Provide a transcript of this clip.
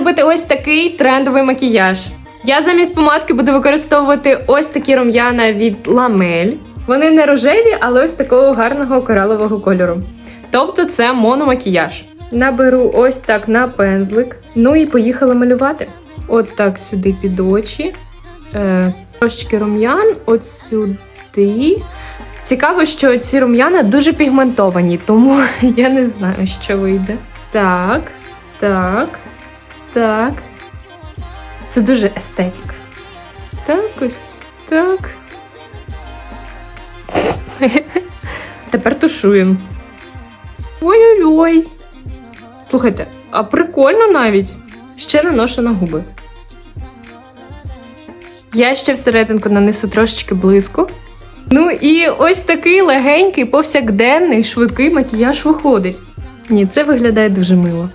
зробити ось такий трендовий макіяж. Я замість помадки буду використовувати ось такі рум'яна від ламель. Вони не рожеві, але ось такого гарного коралового кольору. Тобто це мономакіяж. Наберу ось так на пензлик. Ну і поїхала малювати. От так сюди під очі. Е, трошечки рум'ян, от сюди. Цікаво, що ці рум'яна дуже пігментовані, тому я не знаю, що вийде. Так, так, так. Це дуже естетик. Ось Так, ось так. Тепер тушуємо. Ой-ой-ой. Слухайте, а прикольно навіть. Ще наношу на губи. Я ще всерединку нанесу трошечки блиску. Ну і ось такий легенький, повсякденний, швидкий макіяж виходить. Ні, це виглядає дуже мило.